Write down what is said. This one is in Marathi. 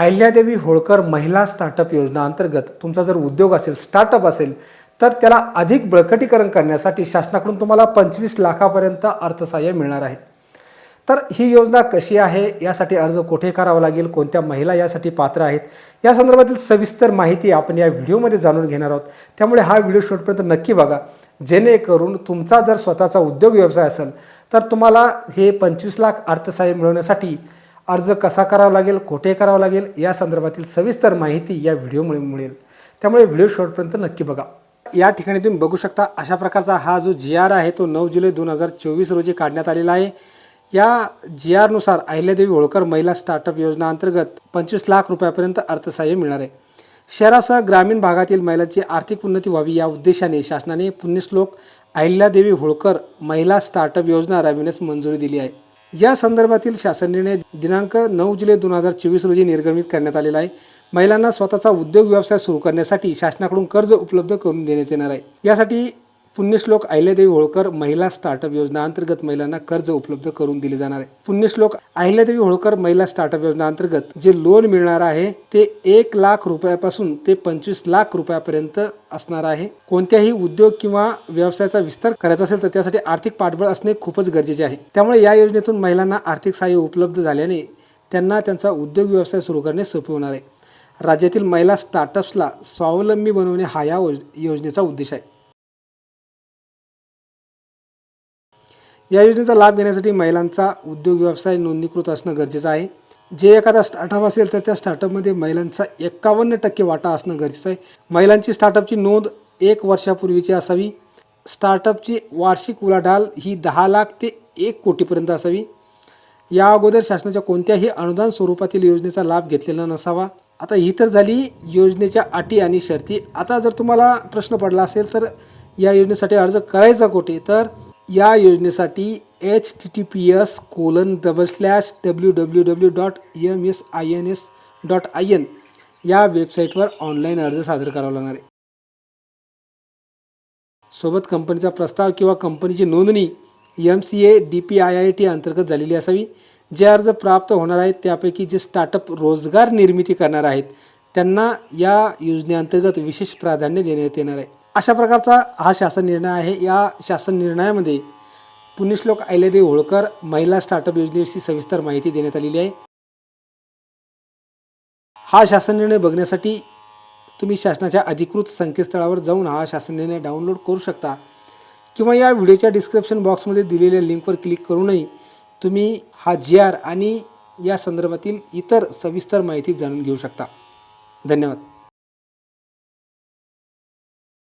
अहिल्यादेवी होळकर महिला स्टार्टअप योजना अंतर्गत तुमचा जर उद्योग असेल स्टार्टअप असेल तर त्याला अधिक बळकटीकरण करण्यासाठी शासनाकडून तुम्हाला पंचवीस लाखापर्यंत अर्थसहाय्य मिळणार आहे. तर ही योजना कशी आहे यासाठी अर्ज कुठे करावा लागेल कोणत्या महिला यासाठी पात्र आहेत या संदर्भातील सविस्तर माहिती आपण या व्हिडिओमध्ये जाणून घेणार आहोत. त्यामुळे हा व्हिडिओ शेवटपर्यंत नक्की बघा. जेणेकरून तुमचा जर स्वतःचा उद्योग व्यवसाय असेल तर तुम्हाला हे पंचवीस लाख अर्थसहाय्य मिळवण्यासाठी अर्ज कसा करावा लागेल कुठे करावा लागेल या संदर्भातील सविस्तर माहिती या व्हिडिओमुळे मिळेल. त्यामुळे व्हिडिओ शॉर्टपर्यंत नक्की बघा. या ठिकाणी तुम्ही बघू शकता अशा प्रकारचा हा जो जी आर आहे तो नऊ जुलै दोन हजार चोवीस रोजी काढण्यात आलेला आहे. या जी आरनुसार अहिल्यादेवी होळकर महिला स्टार्टअप योजना अंतर्गत पंचवीस लाख रुपयापर्यंत अर्थसहाय्य मिळणार आहे. शहरासह ग्रामीण भागातील महिलांची आर्थिक उन्नती व्हावी या उद्देशाने शासनाने पुण्यश्लोक अहिल्यादेवी होळकर महिला स्टार्टअप योजना राबविण्यास मंजुरी दिली आहे. या संदर्भातील शासन निर्णय दिनांक नऊ जुलै दोन हजार चोवीस रोजी निर्गमित करण्यात आलेला आहे. महिलांना स्वतःचा उद्योग व्यवसाय सुरू करण्यासाठी शासनाकडून कर्ज उपलब्ध करून देण्यात येणार आहे. यासाठी पुण्यश्लोक अहिल्यादेवी होळकर महिला स्टार्टअप योजना अंतर्गत महिलांना कर्ज उपलब्ध करून दिले जाणार आहे. पुण्यश्लोक अहिल्यादेवी होळकर महिला स्टार्टअप योजना अंतर्गत जे लोन मिळणार आहे ते एक लाख रुपयापासून ते पंचवीस लाख रुपयापर्यंत असणार आहे. कोणत्याही उद्योग किंवा व्यवसायाचा विस्तार करायचा असेल तर त्यासाठी आर्थिक पाठबळ असणे खूपच गरजेचे आहे. त्यामुळे या योजनेतून महिलांना आर्थिक सहाय्य उपलब्ध झाल्याने त्यांना त्यांचा उद्योग व्यवसाय सुरू करणे सोपे होणार आहे. राज्यातील महिला स्टार्टअप्सला स्वावलंबी बनवणे हा या योजनेचा उद्देश आहे. या योजनेचा लाभ घेण्यासाठी महिलांचा उद्योग व्यवसाय नोंदणीकृत असणं गरजेचं आहे. जे एखादा स्टार्टअप असेल तर त्या स्टार्टअपमध्ये महिलांचा एकावन्न टक्के वाटा असणं गरजेचं आहे. महिलांची स्टार्टअपची नोंद एक वर्षापूर्वीची असावी. स्टार्टअपची वार्षिक उलाढाल ही दहा लाख ते एक कोटीपर्यंत असावी. या अगोदर शासनाच्या कोणत्याही अनुदान स्वरूपातील योजनेचा लाभ घेतलेला नसावा. आता ही तर झाली योजनेच्या अटी आणि शर्ती. आता जर तुम्हाला प्रश्न पडला असेल तर या योजनेसाठी अर्ज करायचा कुठे? तर या योजनेसाठी H T T P S colon double slash W W W dot M S I N S dot I N या वेबसाईटवर ऑनलाईन अर्ज सादर करावा लागणार आहे. सोबत कंपनीचा प्रस्ताव किंवा कंपनीची नोंदणी M C A D P I I T अंतर्गत झालेली असावी. जे अर्ज प्राप्त होणार आहेत त्यापैकी जे स्टार्टअप रोजगार निर्मिती करणार आहेत त्यांना या योजनेअंतर्गत विशेष प्राधान्य देण्यात येणार आहे. अशा प्रकारचा हा शासन निर्णय आहे. या शासन निर्णयामध्ये पुण्यश्लोक अहिल्यादेवी होळकर महिला स्टार्टअप योजनेविषयी सविस्तर माहिती देण्यात आलेली आहे. हा शासन निर्णय बघण्यासाठी तुम्ही शासनाच्या अधिकृत संकेतस्थळावर जाऊन हा शासन निर्णय डाउनलोड करू शकता. किंवा या व्हिडिओच्या डिस्क्रिप्शन बॉक्समध्ये दिलेल्या लिंकवर क्लिक करूनही तुम्ही हा जी आर आणि या संदर्भातील इतर सविस्तर माहिती जाणून घेऊ शकता. धन्यवाद.